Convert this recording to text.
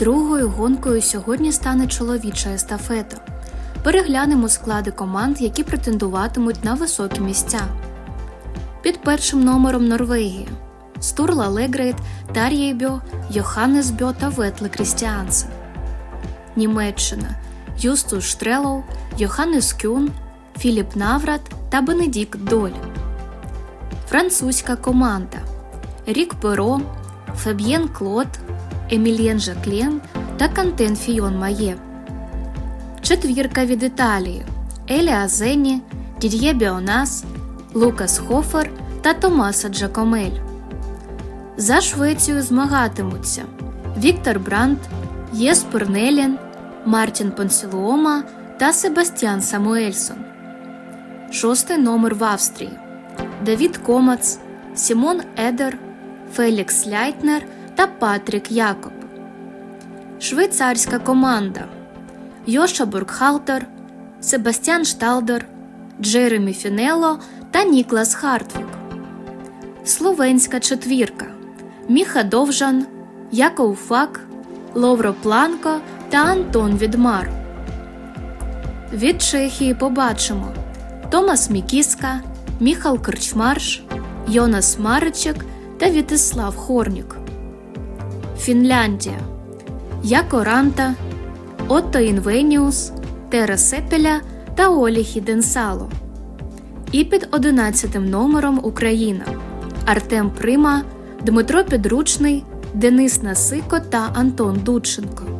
Другою гонкою сьогодні стане чоловіча естафета. Переглянемо склади команд, які претендуватимуть на високі місця. Під першим номером Норвегія Стурла Легрейт, Тар'єйбьо, Йоханнесбьо та Ветле Крістіансен. Німеччина Юстус Штрелоу, Йоханнес Кюн, Філіп Наврат та Бенедікт Доль. Французька команда Рік Перо, Феб'єн Клод, Емільєн Жаклен та Кантен Фіон Має. Четвірка від Італії Еліа Зені, Дід'є Біонас, Лукас Хофер та Томаса Джакомель. За Швецію змагатимуться Віктор Брандт, Єспер Нелін, Мартін Понсілуома та Себастьян Самуельсон. Шостий номер в Австрії Давід Комац, Сімон Едер, Фелікс Ляйтнер та Патрік Якоб. Швейцарська команда Йоша Бургхалтер, Себастьян Шталдер, Джеремі Фінело та Ніклас Хартвік. Словенська четвірка Міха Довжан, Яков Фак, Ловро Планко та Антон Відмар. Від Чехії побачимо Томас Мікіска, Міхал Крчмарш, Йонас Маричек та Вітислав Хорнік. Фінляндія Яко Ранта, Отто Інвеніус, Тера Сепеля та Оліхі Денсало. І під 11 номером Україна Артем Прима, Дмитро Підручний, Денис Насико та Антон Дудченко.